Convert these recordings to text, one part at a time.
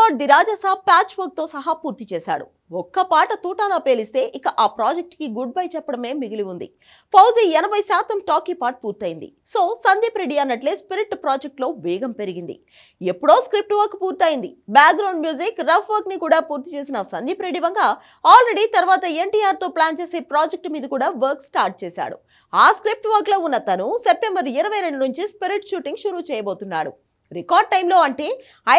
God the రాజసా patch వర్క్తో సహా పూర్తి చేశాడు. ఒక్క పాట తూటానా పేలిస్తే ఇక ఆ ప్రాజెక్ట్కి గుడ్ బై చెప్పడమే మిగిలి ఉంది. ఫౌజీ ఎనభై శాతం టాకీ పార్ట్ పూర్తయింది. సో సందీప్ రెడ్డి అన్నట్లే స్పిరిట్ ప్రాజెక్ట్లో వేగం పెరిగింది. ఎప్పుడో స్క్రిప్ట్ వర్క్ పూర్తయింది. బ్యాక్గ్రౌండ్ మ్యూజిక్ రఫ్ వర్క్ని కూడా పూర్తి చేసిన సందీప్ రెడ్డి వంగ ఆల్రెడీ తర్వాత ఎన్టీఆర్తో ప్లాన్ చేసే ప్రాజెక్ట్ మీద కూడా వర్క్ స్టార్ట్ చేశాడు. ఆ స్క్రిప్ట్ వర్క్లో ఉన్న తను సెప్టెంబర్ ఇరవై రెండు నుంచి స్పిరిట్ షూటింగ్ షురూ చేయబోతున్నాడు. రికార్డ్ టైంలో అంటే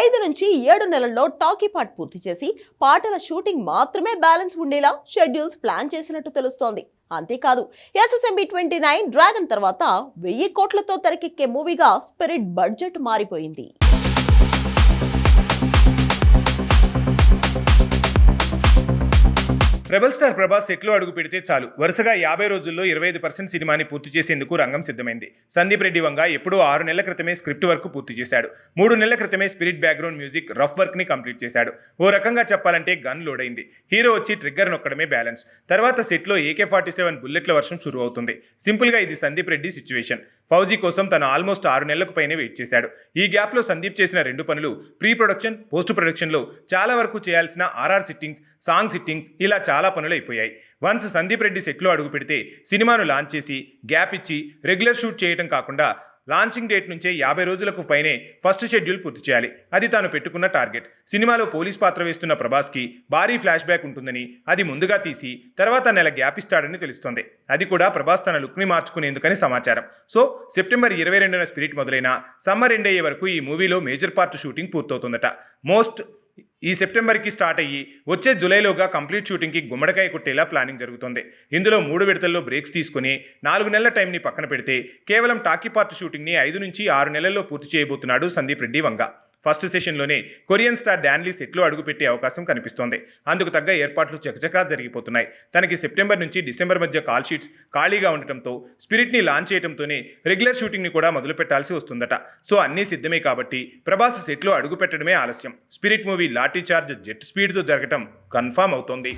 ఐదు నుంచి ఏడు నెలల్లో టాకీ పార్ట్ పూర్తి చేసి పాటల షూటింగ్ మాత్రమే బ్యాలెన్స్ ఉండేలా షెడ్యూల్స్ ప్లాన్ చేసినట్టు తెలుస్తోంది. అంతేకాదు ఎస్ఎస్ఎంబి ట్వంటీ నైన్ డ్రాగన్ తర్వాత వెయ్యి కోట్లతో తెరకెక్కే మూవీగా స్పిరిట్ బడ్జెట్ మారిపోయింది. రెబల్ స్టార్ ప్రభాస్ సెట్లో అడుగు పెడితే చాలు. వరుసగా యాభై రోజుల్లో ఇరవై ఐదు పర్సెంట్ సినిమాని పూర్తి చేసేందుకు రంగం సిద్ధమైంది. సందీప్ రెడ్డి వంగ ఎప్పుడూ ఆరు నెలల క్రితమే స్క్రిప్ట్ వర్క్ పూర్తి చేశాడు. మూడు నెలల క్రితమే స్పిరిట్ బ్యాక్గ్రౌండ్ మ్యూజిక్ రఫ్ వర్క్ని కంప్లీట్ చేశాడు. ఓ రకంగా చెప్పాలంటే గన్ లోడ్ అయింది హీరో వచ్చి ట్రిగ్గర్ నొక్కడమే బ్యాలెన్స్. తర్వాత సెట్లో ఏకే ఫార్టీ సెవెన్ బుల్లెట్ల వర్షం షురు అవుతుంది. సింపుల్గా ఇది సందీప్ రెడ్డి సిచ్యువేషన్. ఫౌజీ కోసం తను ఆల్మోస్ట్ ఆరు నెలలకు పైనే వెయిట్ చేశాడు. ఈ గ్యాప్లో సందీప్ చేసిన రెండు పనులు ప్రీ ప్రొడక్షన్ పోస్ట్ ప్రొడక్షన్లో చాలా వరకు చేయాల్సిన ఆర్ఆర్ సిట్టింగ్స్ సాంగ్ సిట్టింగ్స్ ఇలా చాలా పనులు అయిపోయాయి వన్స్ సందీప్ రెడ్డి సెట్లో అడుగు పెడితే సినిమాను లాంచ్ చేసి గ్యాప్ ఇచ్చి రెగ్యులర్ షూట్ చేయడం కాకుండా లాంచింగ్ డేట్ నుంచే యాభై రోజులకు పైనే ఫస్ట్ షెడ్యూల్ పూర్తి చేయాలి. అది తాను పెట్టుకున్న టార్గెట్. సినిమాలో పోలీస్ పాత్ర వేస్తున్న ప్రభాస్కి భారీ ఫ్లాష్ బ్యాక్ ఉంటుందని అది ముందుగా తీసి తర్వాత నెల గ్యాప్ ఇస్తాడని తెలుస్తోంది. అది కూడా ప్రభాస్ తన లుక్ని మార్చుకునేందుకని సమాచారం. సో సెప్టెంబర్ ఇరవై రెండున స్పిరిట్ మొదలైన సమ్మర్ ఎండ్ అయ్యే వరకు ఈ మూవీలో మేజర్ పార్ట్ షూటింగ్ పూర్తవుతుందట. మోస్ట్ ఈ సెప్టెంబర్కి స్టార్ట్ అయ్యి వచ్చే జూలైలోగా కంప్లీట్ షూటింగ్కి గుమ్మడికాయ కొట్టేలా ప్లానింగ్ జరుగుతోంది. ఇందులో మూడు విడతల్లో బ్రేక్స్ తీసుకుని నాలుగు నెలల టైంని పక్కన పెడితే కేవలం టాకీ పార్ట్ షూటింగ్ని ఐదు నుంచి ఆరు నెలల్లో పూర్తి చేయబోతున్నాడు సందీప్ రెడ్డి వంగ. ఫస్ట్ సెషన్లోనే కొరియన్ స్టార్ డాన్లీ సెట్లో అడుగుపెట్టే అవకాశం కనిపిస్తోంది. అందుకు తగ్గ ఏర్పాట్లు చకచకా జరిగిపోతున్నాయి. తనకి సెప్టెంబర్ నుంచి డిసెంబర్ మధ్య కాల్ షీట్స్ ఖాళీగా ఉండటంతో స్పిరిట్ని లాంచ్ చేయడంతోనే రెగ్యులర్ షూటింగ్ని కూడా మొదలు పెట్టాల్సి వస్తుందట. సో అన్నీ సిద్ధమే కాబట్టి ప్రభాస్ సెట్లో అడుగుపెట్టడమే ఆలస్యం. Spirit movie lathi charge jet స్పీడ్తో జరగటం కన్ఫామ్ అవుతోంది.